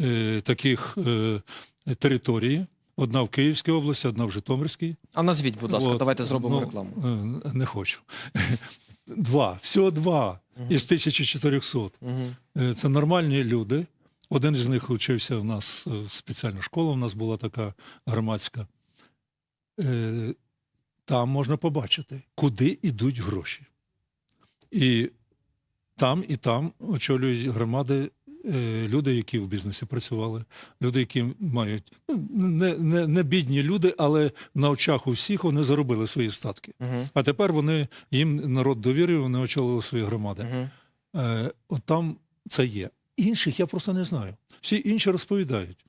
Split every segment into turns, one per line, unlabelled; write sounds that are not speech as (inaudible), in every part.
е, таких е, територій. Одна в Київській області, одна в Житомирській.
А назвіть, будь ласка,
От,
давайте зробимо
ну,
рекламу.
е, Не хочу. (laughs) Два. Всього два із 1400.
Угу.
Це нормальні люди. Один із них вчився в нас спеціальна школа, у нас була така громадська. Там можна побачити, куди йдуть гроші. І там, і там очолюють громади люди, які в бізнесі працювали, люди, які мають ну, не, не, не бідні люди, але на очах у всіх вони заробили свої статки.
Угу.
А тепер вони їм народ довірив, вони очолили свої громади.
Угу.
Е, от там це є. Інших я просто не знаю. Всі інші розповідають.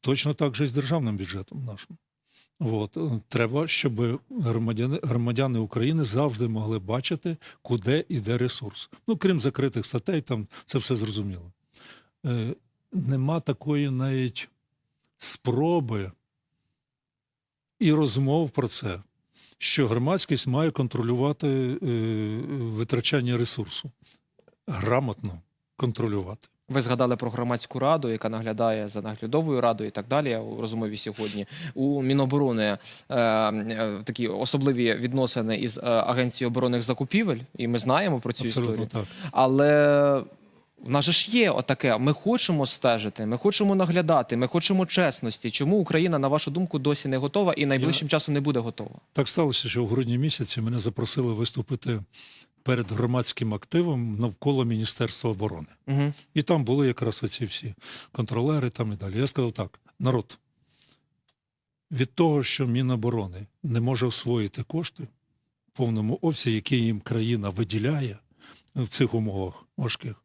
Точно так же і з державним бюджетом нашим. От. е, Треба, щоб громадяни, громадяни України завжди могли бачити, куди йде ресурс. Ну, крім закритих статей, там це все зрозуміло. Е, нема такої навіть спроби і розмов про це, що громадськість має контролювати е, витрачання ресурсу. Грамотно контролювати.
Ви згадали про громадську раду, яка наглядає за наглядовою радою і так далі у розмові сьогодні. У Міноборони е, е, такі особливі відносини із Агенцією оборонних закупівель, і ми знаємо про цю
Абсолютно
історію.
так.
Але в нас же ж є отаке. Ми хочемо стежити, ми хочемо наглядати, ми хочемо чесності. Чому Україна, на вашу думку, досі не готова і найближчим часом не буде готова?
Так сталося, що в грудні місяці мене запросили виступити перед громадським активом навколо Міністерства оборони.
Угу.
І там були якраз оці всі контролери там і далі. Я сказав так: народ, від того, що Міноборони не може освоїти кошти в повному обсязі, які їм країна виділяє в цих умовах важких,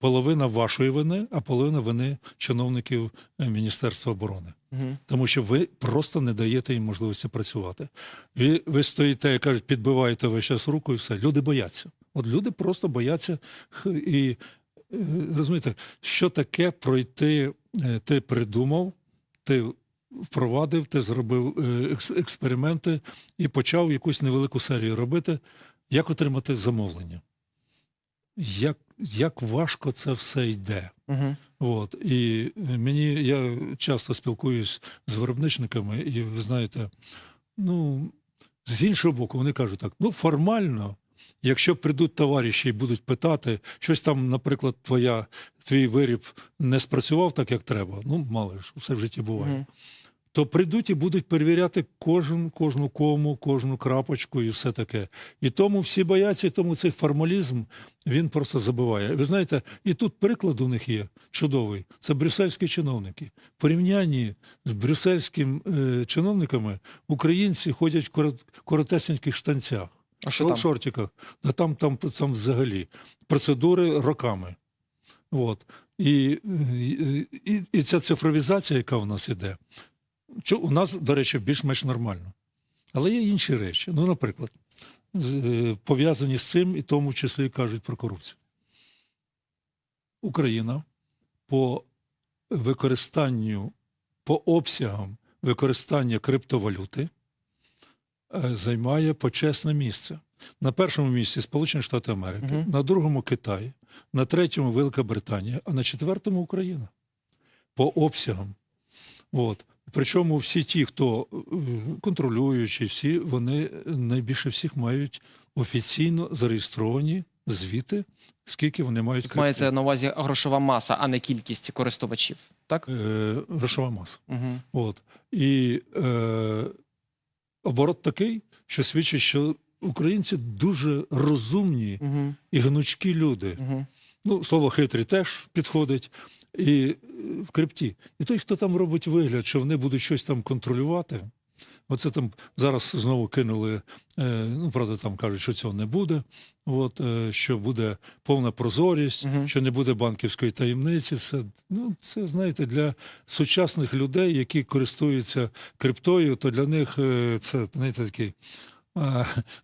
половина вашої вини, а половина вини чиновників е, Міністерства оборони.
Угу.
Тому що ви просто не даєте їм можливості працювати. Ви, ви стоїте, як кажуть, підбиваєте весь час руку і все. Люди бояться. От люди просто бояться і е, розумієте, що таке пройти, е, ти придумав, ти впровадив, ти зробив експерименти і почав якусь невелику серію робити, як отримати замовлення. Як, як важко це все йде.
Угу.
От і мені я часто спілкуюсь з виробничниками, і ви знаєте, ну з іншого боку, вони кажуть так: ну формально, якщо прийдуть товариші і будуть питати, щось там, наприклад, твоя твій виріб не спрацював так, як треба. Ну, мало ж, все в житті буває.
Угу.
То прийдуть і будуть перевіряти кожен, кожну кому, кожну крапочку і все таке. І тому всі бояться, і тому цей формалізм він просто забиває. Ви знаєте, і тут приклад у них є чудовий. Це брюссельські чиновники. В порівнянні з брюссельськими е, чиновниками українці ходять в корот, коротесеньких штанцях,
А що
в
там?
шортиках. А там, там, там взагалі процедури роками. От. І, і, і, і ця цифровізація, яка в нас іде, у нас, до речі, більш-менш нормально. Але є інші речі. Ну, наприклад, е, пов'язані з цим, і в тому числі кажуть про корупцію. Україна по використанню, по обсягам використання криптовалюти е, займає почесне місце. На першому місці Сполучені Штати Америки,
Мгм.
на другому Китай, на третьому Велика Британія, а на четвертому Україна. По обсягам. От. Причому всі ті, хто е, контролюючі, всі вони найбільше всіх мають офіційно зареєстровані звіти, скільки вони мають крипти.
Мається на увазі грошова маса, а не кількість користувачів. Так?
Е, грошова маса.
Угу.
От. І е, оборот такий, що свідчить, що українці дуже розумні
Угу.
і гнучкі люди.
Угу.
Ну, слово хитрі теж підходить. І е, в крипті. І той, хто там робить вигляд, що вони будуть щось там контролювати. Оце там зараз знову кинули. Е, ну, правда, там кажуть, що цього не буде. От, е, що буде повна прозорість,
Мгм.
що не буде банківської таємниці. Це, ну, це знаєте, для сучасних людей, які користуються криптою, то для них це знаєте, такий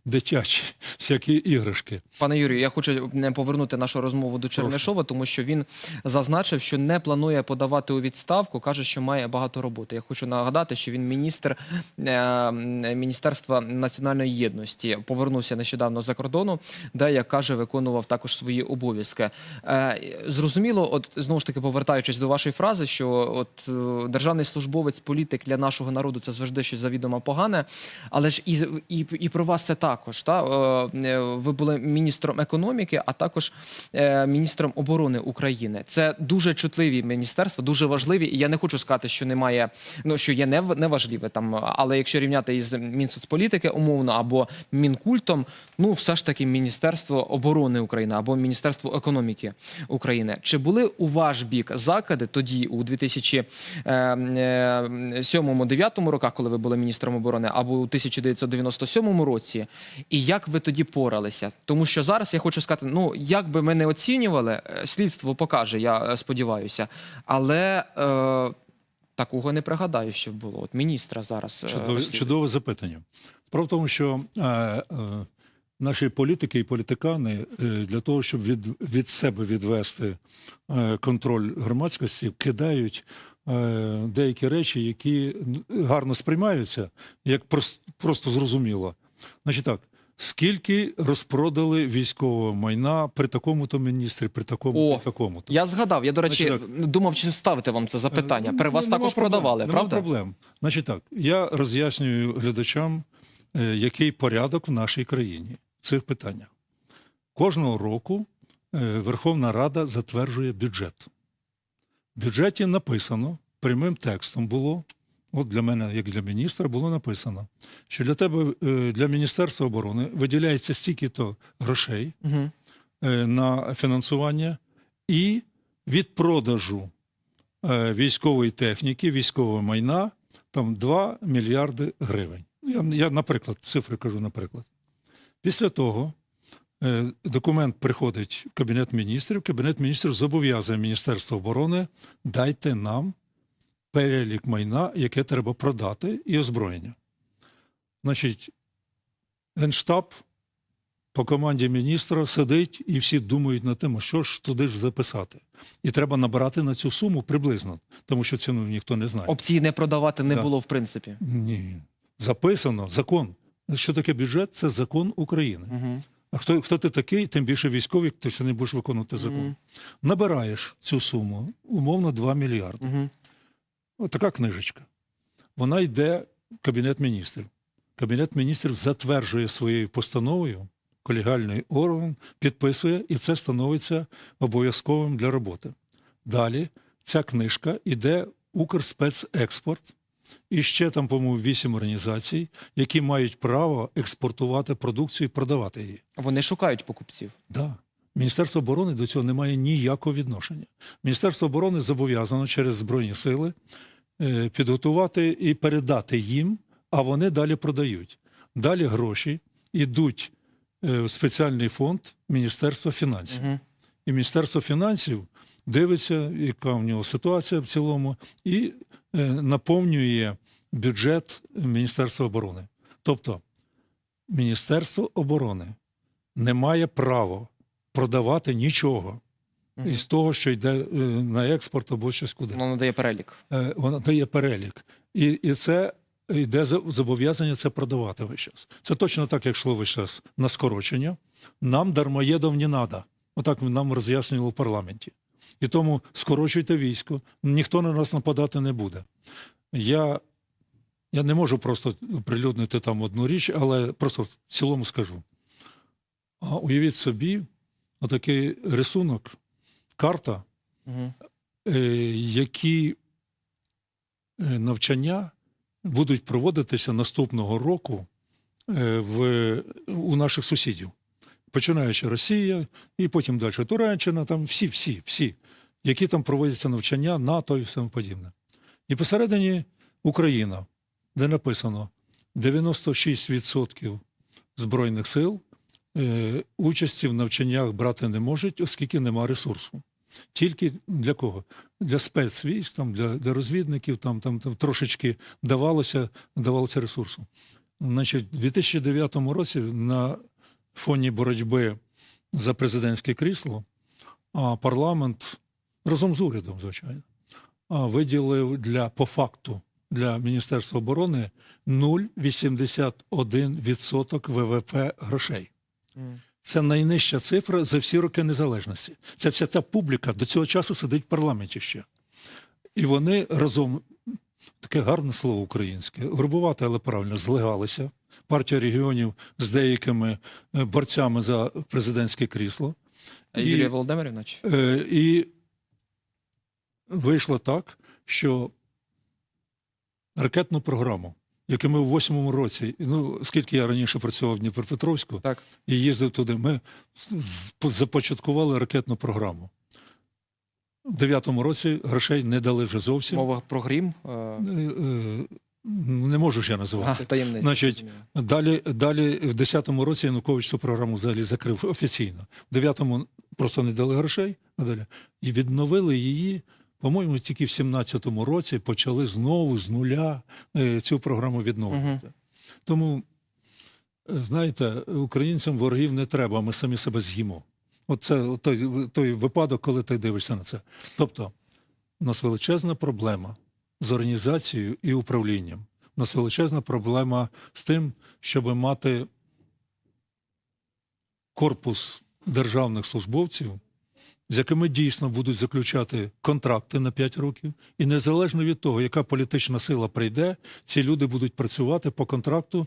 дитячі всякі іграшки.
Пане Юрію, я хочу не повернути нашу розмову до Чернишова, тому що він зазначив, що не планує подавати у відставку. каже, що має багато роботи. Я хочу нагадати, що він міністр е, Міністерства національної єдності. Повернувся нещодавно за кордону, де як каже, виконував також свої обов'язки. Е, зрозуміло, от знову ж таки повертаючись до вашої фрази, що от е, державний службовець, політик для нашого народу це завжди щось завідомо погане, але ж і, і, і про вас це також. Та? Е, е, Ви були міністром економіки, а також е, міністром оборони України. Це дуже чутливі міністерства, дуже важливі. І я не хочу сказати, що немає, ну що є нев- неважливе там, але якщо рівняти із Мінсоцполітики умовно або Мінкультом, ну все ж таки Міністерство оборони України або Міністерство економіки України. Чи були у ваш бік закиди тоді, у 2007-2009 роках, коли ви були міністром оборони, або у 1997 році? І як ви тоді поралися? Тому що зараз я хочу сказати: ну як би ми не оцінювали, е, слідство покаже, я е, сподіваюся, але. Е, Такого не пригадаю, що було. От міністра зараз е,
Чудове, чудове запитання. В тому, що е, е, наші політики і політикани е, для того, щоб від, від себе відвести е, контроль громадськості, кидають деякі речі, які гарно сприймаються, як просто зрозуміло. Значить так. Скільки розпродали військового майна при такому-то міністрі, при такому-то,
О,
такому-то?
Я згадав. Я, до речі,
Значить
думав, чи ставити вам це запитання. При
Е,
вас
ну,
також
проблем,
продавали,
нема
правда?
проблем. Значить так, я роз'яснюю глядачам, е, який порядок в нашій країні в цих питаннях. Кожного року е, Верховна Рада затверджує бюджет. В бюджеті написано, прямим текстом було, от для мене, як для міністра, було написано, що для тебе, е, для Міністерства оборони виділяється стільки-то грошей
Угу.
на фінансування і від продажу е, військової техніки, військового майна там 2 мільярди гривень. Ну, Я, я, наприклад, цифри кажу, наприклад. Після того документ приходить в Кабінет міністрів. Кабінет міністрів зобов'язує Міністерство оборони дайте нам перелік майна, яке треба продати, і озброєння. Значить, Генштаб по команді міністра сидить і всі думають над тим, що ж туди ж записати. І треба набирати на цю суму приблизно, тому що ціну ніхто не знає.
Опції не продавати не
Да.
було в принципі.
Ні. Записано закон. Що таке бюджет? Це закон України.
Угу.
А хто, хто ти такий, тим більше військовий, ти що не будеш виконувати закон.
Мгм.
Набираєш цю суму, умовно 2 мільярди.
Угу.
Ось така книжечка. Вона йде в Кабінет міністрів. Кабінет міністрів затверджує своєю постановою, колегіальний орган підписує, і це становиться обов'язковим для роботи. Далі ця книжка йде Укрспецекспорт, і ще там, по-моєму, вісім організацій, які мають право експортувати продукцію і продавати її.
Вони шукають покупців.
Да. Міністерство оборони до цього не має ніякого відношення. Міністерство оборони зобов'язано через Збройні сили е, підготувати і передати їм, а вони далі продають. Далі гроші йдуть е, в спеціальний фонд Міністерства фінансів.
Угу.
І Міністерство фінансів дивиться, яка в нього ситуація в цілому, і наповнює бюджет Міністерства оборони. Тобто, Міністерство оборони не має права продавати нічого
Мгм.
із того, що йде е, на експорт або щось куди.
Воно надає перелік.
Е, Вона дає перелік. І, і це йде за- зобов'язання це продавати весь час. Це точно так, як йшло весь час на скорочення. Нам дармоєдов не треба. Отак нам роз'яснювали в парламенті. І тому скорочуйте військо, ніхто на нас нападати не буде. Я, я не можу просто прилюднити там одну річ, але просто в цілому скажу. А уявіть собі, отакий рисунок, карта,
Угу.
е, які е, навчання будуть проводитися наступного року е, в, у наших сусідів, починаючи Росія і потім далі Туреччина, там всі, всі, всі, які там проводяться навчання, НАТО і все подібне. І посередині Україна, де написано 96% Збройних сил е, участі в навчаннях брати не можуть, оскільки нема ресурсу. Тільки для кого? Для спецвійськ, там, для, для розвідників, там, там, там трошечки давалося, давалося ресурсу. Значить, у 2009 році на фоні боротьби за президентське крісло а парламент разом з урядом, звичайно, виділив для по факту для Міністерства оборони 0,81% ВВП грошей. Це найнижча цифра за всі роки незалежності. Це вся ця публіка до цього часу сидить в парламенті ще. І вони разом, таке гарне слово українське, грубувати, але правильно, злегалися. Партія регіонів з деякими е, борцями за президентське крісло.
А
І-
Юлія Володимирівна?
Е, і вийшло так, що ракетну програму, яку ми в восьмому році, ну скільки я раніше працював в Дніпропетровську
Так.
і їздив туди, ми започаткували ракетну програму. У дев'ятому році грошей не дали вже зовсім.
Мова про грім? Е,
Не можу я назвати.
А, таємниця.
Значить. Далі, далі в 10-му році Янукович цю програму взагалі закрив офіційно. В 9-му просто не дали грошей, а далі. І відновили її, по-моєму, тільки в 17-му році почали знову з нуля е, цю програму відновлювати. Тому, е, знаєте, українцям ворогів не треба, ми самі себе з'їмо. От це той, той випадок, коли ти дивишся на це. Тобто, у нас величезна проблема з організацією і управлінням. У нас величезна проблема з тим, щоб мати корпус державних службовців, з якими дійсно будуть заключати контракти на 5 років, і незалежно від того, яка політична сила прийде, ці люди будуть працювати по контракту,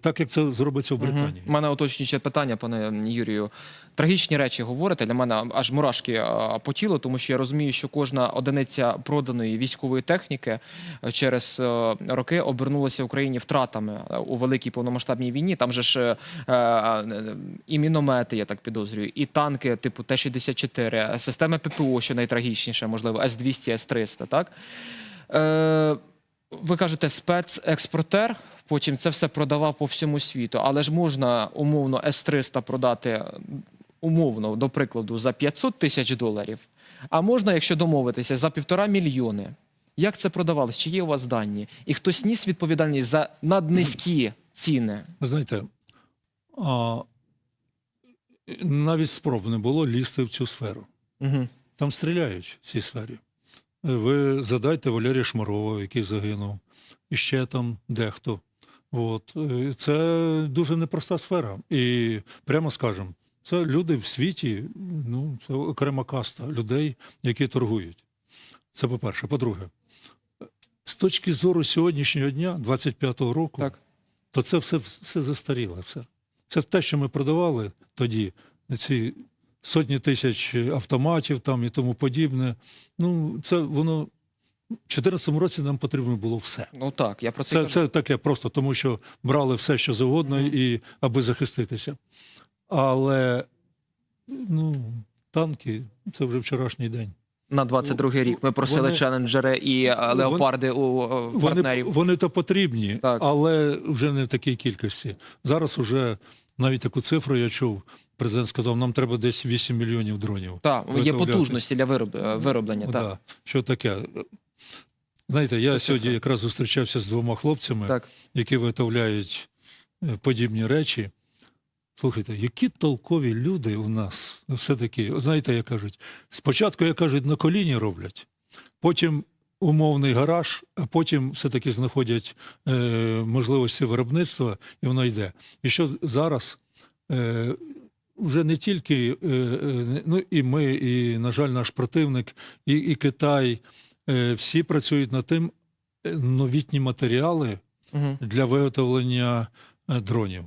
так як це зробиться в Британії.
У мене уточнююче питання, пане Юрію. Трагічні речі говорите. Для мене аж мурашки по тілу, тому що я розумію, що кожна одиниця проданої військової техніки е, через е, роки обернулася Україні втратами е, у великій повномасштабній війні. Там же ж е, е, і міномети, я так підозрюю, і танки типу Т-64, системи ППО, що найтрагічніше, можливо, С-200, С-300, так? Е, ви кажете, спецекспортер, потім це все продавав по всьому світу, але ж можна умовно С-300 продати умовно, до прикладу, за 500 тисяч доларів, а можна, якщо домовитися, за півтора мільйони. Як це продавалось? Чи є у вас дані? І хтось ніс відповідальність за наднизькі ціни?
Ви знаєте, а, навіть спроб не було лізти в цю сферу.
Угу.
Там стріляють в цій сфері. Ви задайте Валерія Шмарова, який загинув, і ще там дехто. От. Е, Це дуже непроста сфера. І прямо скажемо, це люди в світі, ну, це окрема каста людей, які торгують. Це по-перше. По-друге, з точки зору сьогоднішнього дня, 25-го року,
Так.
то це все, все застаріле. Все. Це те, що ми продавали тоді, ці сотні тисяч автоматів там і тому подібне. Ну, це воно 2014 році нам потрібно було все.
Ну так, я про це,
Це,
кажу.
це таке просто, тому що брали все, що завгодно, і аби захиститися. Але ну, танки це вже вчорашній день.
на 22-й рік. Ми просили
Вони-
челенджери і е, леопарди у е,
Вони, вони то потрібні,
Так.
але вже не в такій кількості. Зараз уже навіть таку цифру я чув. Президент сказав, нам треба десь 8 мільйонів дронів.
Так, є потужності для вироб... е, вироблення. Так.
да. Що таке? Знаєте, я сьогодні якраз зустрічався з двома хлопцями,
так.
які виготовляють е, подібні речі. Слухайте, які толкові люди у нас все-таки, знаєте, як кажуть, спочатку, як кажуть, на коліні роблять, потім умовний гараж, а потім все-таки знаходять е, можливості виробництва, і воно йде. І що зараз е, вже не тільки е, е, ну, і ми, і, на жаль, наш противник, і, і Китай, всі працюють над тим, е, новітні матеріали
Угу.
для виготовлення е, дронів,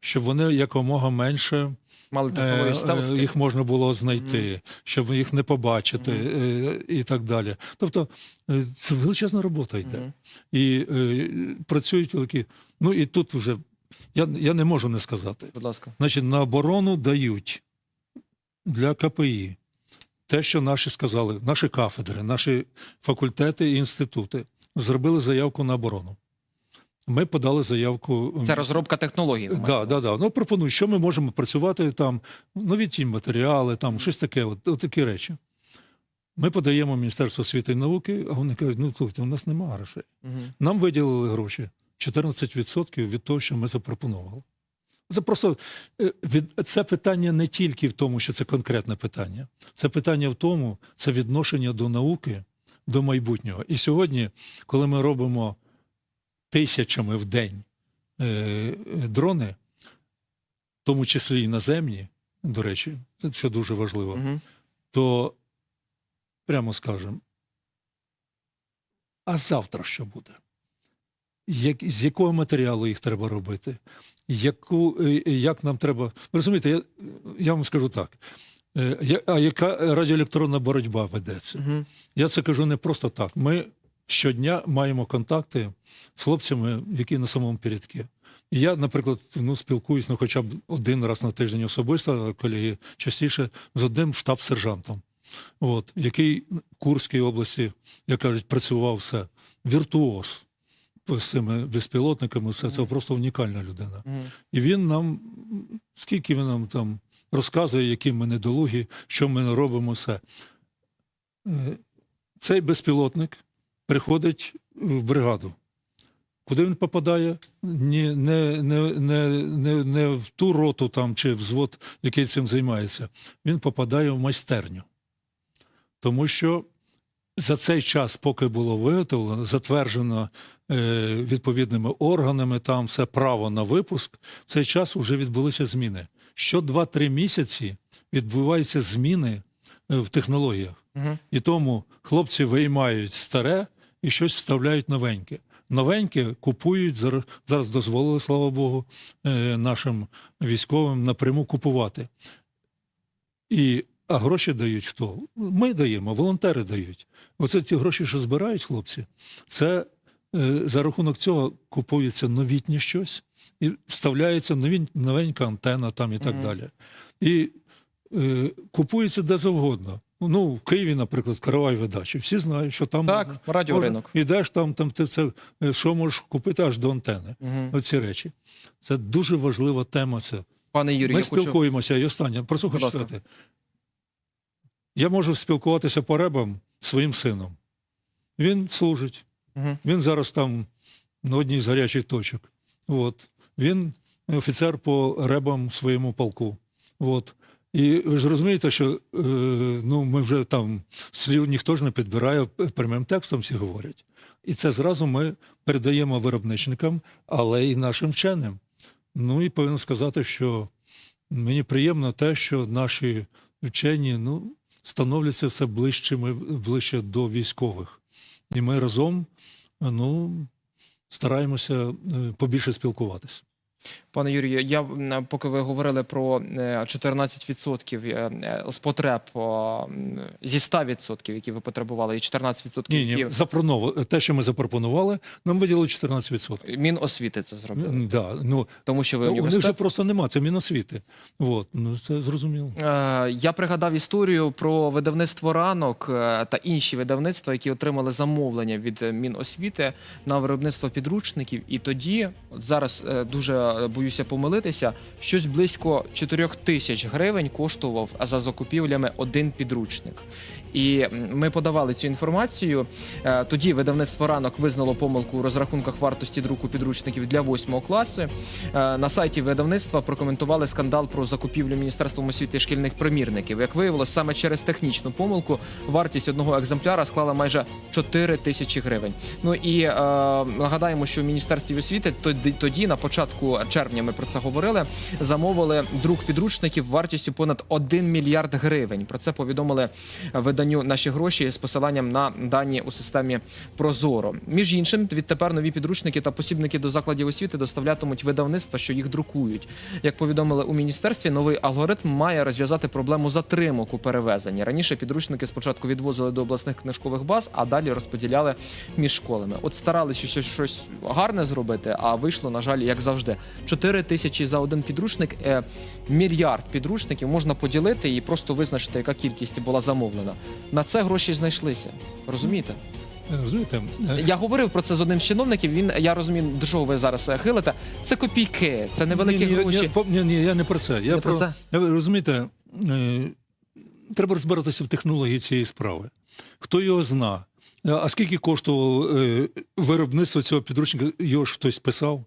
щоб вони якомога менше
Мали
е, е, їх можна було знайти, щоб їх не побачити е, і так далі. Тобто е, це величезна робота йде.
Мгм.
І е, працюють великі. Ну і тут вже я, я не можу не сказати.
Будь ласка.
Значить, на оборону дають для КПІ те, що наші сказали, наші кафедри, наші факультети і інститути зробили заявку на оборону. Ми подали заявку.
Це розробка технологій.
Да, да, да. Ну, пропоную, що ми можемо працювати там, новітні матеріали, там щось таке, от, от такі речі. Ми подаємо Міністерство освіти і науки, а вони кажуть, ну слухайте, у нас немає грошей.
Мгм.
Нам виділили гроші 14% від того, що ми запропонували. Це просто е, це питання не тільки в тому, що це конкретне питання. Це питання в тому, це відношення до науки, до майбутнього. І сьогодні, коли ми робимо тисячами в день е, е, дрони, в тому числі і наземні, до речі, це дуже важливо,
Угу.
то прямо скажемо, а завтра що буде? Як, з якого матеріалу їх треба робити? Яку, е, як нам треба. Розумієте, я, я вам скажу так. Е, я- А яка радіоелектронна боротьба ведеться?
Угу.
Я це кажу не просто так. Ми щодня маємо контакти з хлопцями, які на самому передку. Я, наприклад, ну, спілкуюсь ну, хоча б один раз на тиждень особисто, колеги частіше, з одним штаб-сержантом, от, який в Курській області, як кажуть, працював все. Віртуоз з цими безпілотниками, все це просто унікальна людина. І він нам, скільки він нам там розказує, які ми недолугі, що ми робимо, все. Е, Цей безпілотник приходить в бригаду. Куди він попадає? Ні, не, не, не, не, не в ту роту там, чи взвод, який цим займається. Він попадає в майстерню. Тому що за цей час, поки було виготовлено, затверджено відповідними органами, там все право на випуск, в цей час вже відбулися зміни. Що 2-3 місяці відбуваються зміни е, в технологіях.
Угу.
І тому хлопці виймають старе і щось вставляють новеньке. Новеньке купують зар- зараз. Дозволили, слава Богу, е, нашим військовим напряму купувати. І, а гроші дають хто? Ми даємо, волонтери дають. Оце ті гроші, що збирають хлопці, це е, за рахунок цього купується новітнє щось і вставляється нові, новенька антена там і так
Мгм.
далі. І е, купується де завгодно. Ну, в Києві, наприклад, каравай видачі. Всі знають, що там
Так, радіоринок.
ідеш там, там ти це е, що можеш купити аж до антени.
Угу.
Оці речі. Це дуже важлива тема. Це
Пане Юрію,
ми
я хочу...
спілкуємося, і останнє, просто хочу сказати. Я можу спілкуватися по ребам своїм сином. Він служить.
Угу.
Він зараз там на одній з гарячих точок. От. Він офіцер по ребам своєму полку. От. І ви ж розумієте, що е, ну, ми вже там слів ніхто ж не підбирає, прямим текстом всі говорять. І це зразу ми передаємо виробничникам, але й нашим вченим. Ну і повинен сказати, що мені приємно те, що наші вчені ну, становляться все ближчими, ближче до військових. І ми разом ну, стараємося е, побільше спілкуватися.
Пане Юрію, я поки ви говорили про е, 14% е, е, з потреб зі 100%, які ви потребували, і 14%,
Ні, ні,
які
запропонували- те, що ми запропонували, нам виділили 14%.
Міносвіти це зробили,
Да, ну,
тому що ви
у них вже просто нема, це Міносвіти. От, ну, це зрозуміло.
Е, Я пригадав історію про видавництво ранок е, та інші видавництва, які отримали замовлення від е, Міносвіти на виробництво підручників. І тоді, от зараз е, боюся помилитися, щось близько 4 тисяч гривень коштував за закупівлями один підручник. І ми подавали цю інформацію. Е, Тоді видавництво ранок визнало помилку у розрахунках вартості друку підручників для 8 класу. Е, На сайті видавництва прокоментували скандал про закупівлю Міністерством освіти шкільних примірників. Як виявилось, саме через технічну помилку вартість одного екземпляра склала майже 4 тисячі гривень. Ну і е, нагадаємо, що в міністерстві освіти тоді, тоді, на початку червня, ми про це говорили, замовили друк підручників вартістю понад 1 мільярд гривень. Про це повідомили виданню наші гроші з посиланням на дані у системі Прозоро. Між іншим, відтепер нові підручники та посібники до закладів освіти доставлятимуть видавництва, що їх друкують. Як повідомили у міністерстві, новий алгоритм має розв'язати проблему затримок у перевезенні. Раніше підручники спочатку відвозили до обласних книжкових баз, а далі розподіляли між школами. От старалися щось, щось гарне зробити, а вийшло, на жаль, як завжди. 4 тисячі за один підручник, е, мільярд підручників можна поділити і просто визначити, яка кількість була замовлена. На це гроші знайшлися. Розумієте?
Е, Розумієте? Е,
Я говорив про це з одним з чиновників. Він я розумію, до чого ви зараз е, хилите. Це копійки, це невеликі
ні, ні,
гроші.
Ні, ні, ні, я не про це. Я
Не про
про,
це?
Ви розумієте, е, треба розбиратися в технології цієї справи. Хто його зна, А скільки коштувало е, виробництво цього підручника? Його ж хтось писав,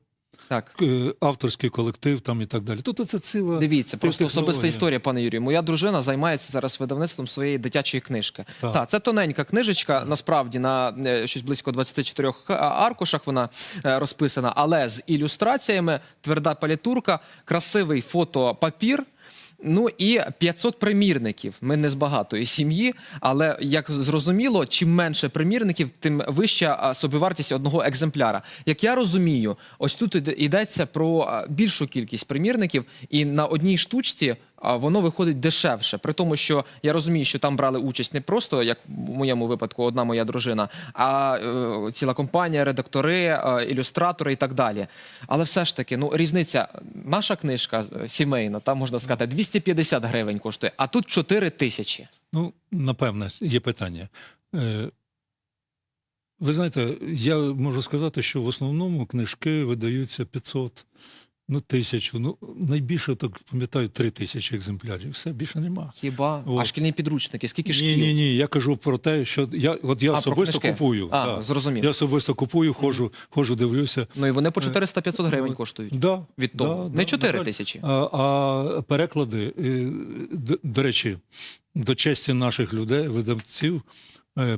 Так.
е, авторський колектив там і так далі. Тобто це ціла
Дивіться, просто
технологія.
особиста історія, пане Юрію. Моя дружина займається зараз видавництвом своєї дитячої книжки.
Так.
Так, це тоненька книжечка, насправді на е, щось близько 24 ха- аркушах вона е, розписана, але з ілюстраціями, тверда палітурка, красивий фотопапір. Ну і 500 примірників. Ми не з багатої сім'ї, але як зрозуміло, чим менше примірників, тим вища собівартість одного екземпляра. Як я розумію, ось тут йдеться про більшу кількість примірників, і на одній штучці воно виходить дешевше. При тому, що я розумію, що там брали участь не просто, як в моєму випадку, одна моя дружина, а е, ціла компанія, редактори, е, ілюстратори і так далі. Але все ж таки, ну різниця. Наша книжка е, сімейна, там можна сказати, 250 гривень коштує, а тут 4 тисячі.
Ну, напевне, є питання. Е, Ви знаєте, я можу сказати, що в основному книжки видаються 500, ну, тисячу. Ну, найбільше, так пам'ятаю, 3 тисячі екземплярів. Все, більше нема.
Хіба? А шкільні підручники, скільки шкіл?
Ні, ні, ні. Я кажу про те, що я, от я
А,
особисто купую.
А,
так.
зрозумів.
Я особисто купую, ходжу, ходжу, дивлюся.
Ну і вони по 400-500 гривень коштують.
Да,
Від того.
да,
Не 4
на
тисячі.
А, а переклади, е, до, до речі, до честі наших людей, видавців, е,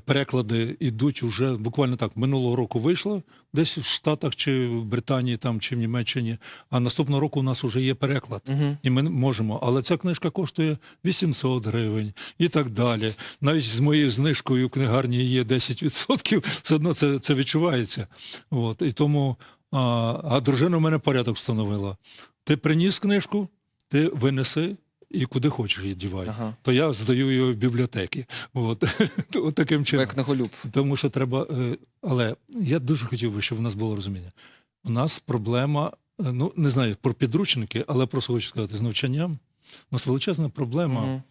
переклади йдуть уже буквально так. Минулого року вийшло десь в Штатах чи в Британії, там чи в Німеччині. А наступного року у нас вже є переклад.
Угу.
І ми можемо, але ця книжка коштує 800 гривень і так далі. Навіть з моєю знижкою в книгарні є 10%, (laughs) все одно це, це відчувається. От. І тому, а, а дружина в мене порядок встановила. Ти приніс книжку, ти винеси. І куди хочеш її дівай.
Ага.
То я здаю її в бібліотеки. От. (laughs) От таким чином.
як книголюб.
Тому що треба. е, Але я дуже хотів би, щоб у нас було розуміння. У нас проблема, е, ну не знаю про підручники, але просто хочу сказати, з навчанням. У нас величезна проблема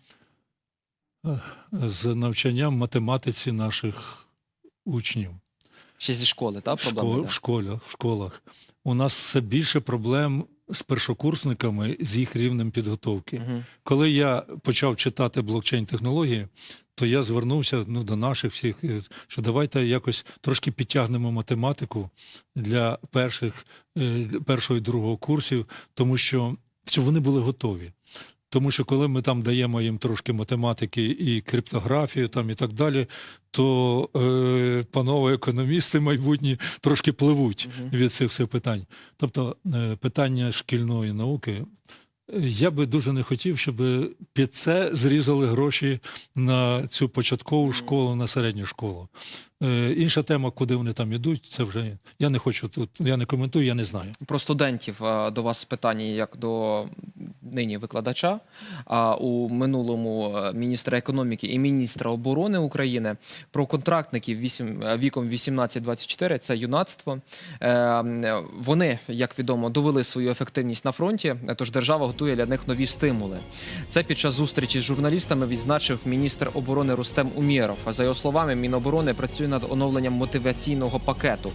Мгм.
з навчанням математиці наших учнів.
Ще зі школи, так?
В, школ, в, школах, в школах. У нас все більше проблем з першокурсниками з їх рівнем підготовки.
Угу.
Коли я почав читати блокчейн-технології, то я звернувся ну, до наших всіх, е, що давайте якось трошки підтягнемо математику для перших, е, першого і другого курсів, тому що щоб вони були готові. Тому що коли ми там даємо їм трошки математики і криптографію там і так далі, то е, панове економісти майбутні трошки пливуть від цих всіх питань. Тобто е, питання шкільної науки. Я би дуже не хотів, щоб під це зрізали гроші на цю початкову школу, на середню школу. Е, Інша тема, куди вони там ідуть, це вже я не хочу тут, я не коментую, я не знаю.
Про студентів е, до вас питання як до нині викладача. А у минулому е, міністра економіки і міністра оборони України про контрактників вісім- е, віком 18-24 – це юнацтво. Вони, як відомо, довели свою ефективність на фронті, тож держава готує для них нові стимули. Це під час зустрічі з журналістами відзначив міністр оборони Рустем Умєров. За його словами, Міноборони працює над оновленням мотиваційного пакету.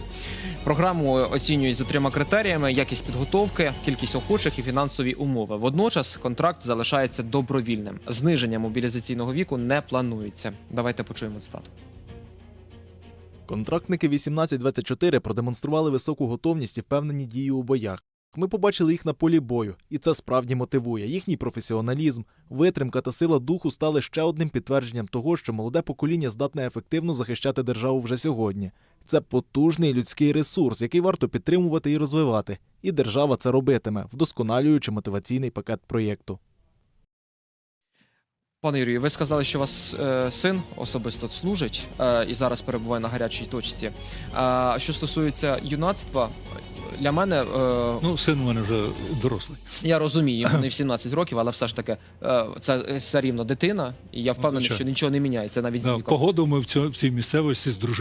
Програму оцінюють за трьома критеріями: якість підготовки, кількість охочих і фінансові умови. Водночас контракт залишається добровільним. Зниження мобілізаційного віку не планується. Давайте почуємо цитату.
Контрактники 18-24 продемонстрували високу готовність і впевнені дії у боях. Ми побачили їх на полі бою, і це справді мотивує. Їхній професіоналізм, витримка та сила духу стали ще одним підтвердженням того, що молоде покоління здатне ефективно захищати державу вже сьогодні. Це потужний людський ресурс, який варто підтримувати і розвивати. І держава це робитиме, вдосконалюючи мотиваційний пакет проєкту.
Пане Юрію, ви сказали, що у вас е, син особисто служить е, і зараз перебуває на гарячій точці. А що стосується юнацтва, для мене е,
Ну, син у мене вже дорослий.
Я розумію, йому (clears throat) не в 17 років, але все ж таки е, це все рівно дитина, і я впевнений,
звичайно.
що нічого не міняється навіть з
Да,
віком.
погоду ми в цьо- в цій місцевості з дружиною.